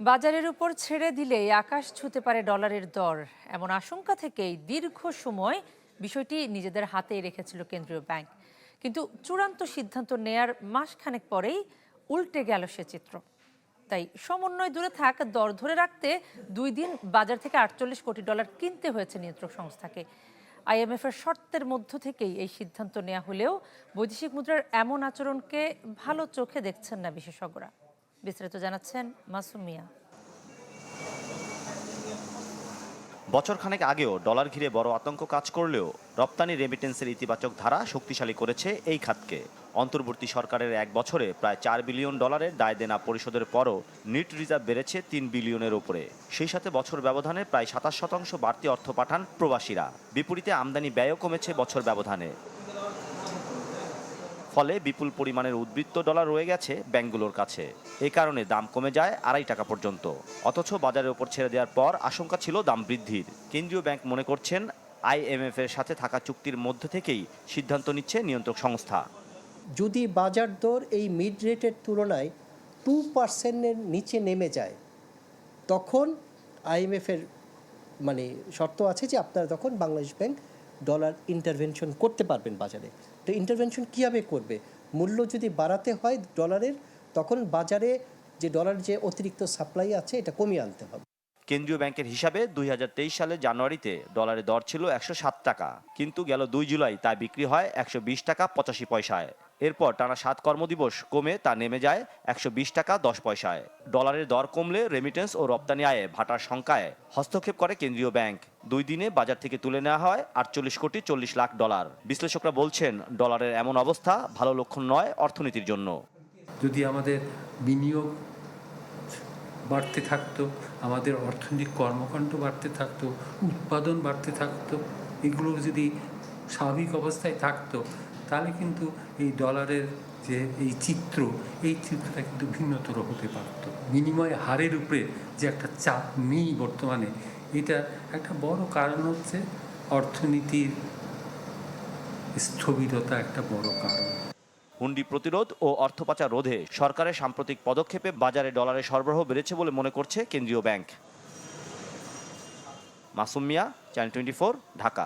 বাজারের উপর ছেড়ে দিলেই আকাশ ছুতে পারে ডলারের দর। এমন আশঙ্কা থেকেই দীর্ঘ সময় বিষয়টি নিজেদের হাতেই রেখেছিল কেন্দ্রীয় ব্যাংক। কিন্তু চূড়ান্ত সিদ্ধান্ত নেয়ার মাসখানেক পরেই উল্টে গেল সে চিত্র। তাই সমন্বয় দূরে থাক, দর ধরে রাখতে দুই দিন বাজার থেকে আটচল্লিশ কোটি ডলার কিনতে হয়েছে নিয়ন্ত্রক সংস্থাকে। আইএমএফ এর শর্তের মধ্য থেকেই এই সিদ্ধান্ত নেওয়া হলেও বৈদেশিক মুদ্রার এমন আচরণকে ভালো চোখে দেখছেন না বিশেষজ্ঞরা। বিস্তারিত জানাচ্ছেন মাসুম মিয়া। বছরখানেক আগেও ডলার ঘিরে বড় আতঙ্ক কাজ করলেও রপ্তানি রেমিটেন্সের ইতিবাচক ধারা শক্তিশালী করেছে এই খাতকে। অন্তর্বর্তী সরকারের এক বছরে প্রায় চার বিলিয়ন ডলারের দায় দেনা পরিশোধের পরও নিট রিজার্ভ বেড়েছে তিন বিলিয়নের উপরে। সেই সাথে বছর ব্যবধানে প্রায় সাতাশ শতাংশ বাড়তি অর্থ পাঠান প্রবাসীরা। বিপরীতে আমদানি ব্যয়ও কমেছে বছর ব্যবধানে। ফলে বিপুল পরিমাণের উদ্বৃত্ত ডলার রয়ে গেছে ব্যাংকগুলোর কাছে। এ কারণে দাম কমে যায় আড়াই টাকা পর্যন্ত। অথচ বাজারের ওপর ছেড়ে দেওয়ার পর আশঙ্কা ছিল দাম বৃদ্ধির। কেন্দ্রীয় ব্যাংক মনে করছেন আইএমএফ এর সাথে থাকা চুক্তির মধ্যে থেকেই সিদ্ধান্ত নিচ্ছে নিয়ন্ত্রক সংস্থা। যদি বাজার দর এই মিড রেটের তুলনায় টু পার্সেন্টের নিচে নেমে যায়, তখন আইএমএফের মানে শর্ত আছে যে আপনারা তখন বাংলাদেশ ব্যাংক ডলার ইন্টারভেনশন করতে পারবেন বাজারে। তো ইন্টারভেনশন কীভাবে করবে? মূল্য যদি বাড়াতে হয় ডলারের তখন বাজারে যে ডলার যে অতিরিক্ত সাপ্লাই আছে, এটা কমিয়ে আনতে হবে। কেন্দ্রীয় ব্যাংকের হিসাবে দুই সালের জানুয়ারিতে ডলারের দর ছিল একশো সাত টাকা, কিন্তু গেল দুই জুলাই তা বিক্রি হয় একশো বিশ টাকা পঁচাশি পয়সায়। এরপর টানা সাত কর্মদিবস কমে তা নেমে যায় একশো বিশ টাকা দশ পয়সায়। ডলারের দর কমলে রেমিটেন্স ও রপ্তানি আয়ে ভাটার সংখ্যায় হস্তক্ষেপ করে কেন্দ্রীয় ব্যাংক। দুই দিনে বাজার থেকে তুলে নেওয়া হয় আটচল্লিশ কোটি চল্লিশ লাখ ডলার। বিশ্লেষকরা বলছেন, ডলারের এমন অবস্থা ভালো লক্ষণ নয় অর্থনীতির জন্য। যদি আমাদের বিনিয়োগ বাড়তে থাকতো, আমাদের অর্থনৈতিক কর্মকাণ্ড বাড়তে থাকতো, উৎপাদন বাড়তে থাকতো, এগুলো যদি স্বাভাবিক অবস্থায় থাকতো, তাহলে কিন্তু এই ডলারের যে এই চিত্র, এই চিত্রটা কিন্তু ভিন্নতর হতে পারত। বিনিময় হারের উপরে যে একটা চাপ নেই বর্তমানে, এটা একটা বড় কারণ হচ্ছে অর্থনীতির স্থবিরতা একটা বড় কারণ। হুন্ডি প্রতিরোধ ও অর্থ পাচার রোধে সরকারের সাম্প্রতিক পদক্ষেপে বাজারে ডলারের সরবরাহ বেড়েছে বলে মনে করছে কেন্দ্রীয় bank. Masumiya channel twenty Dhaka.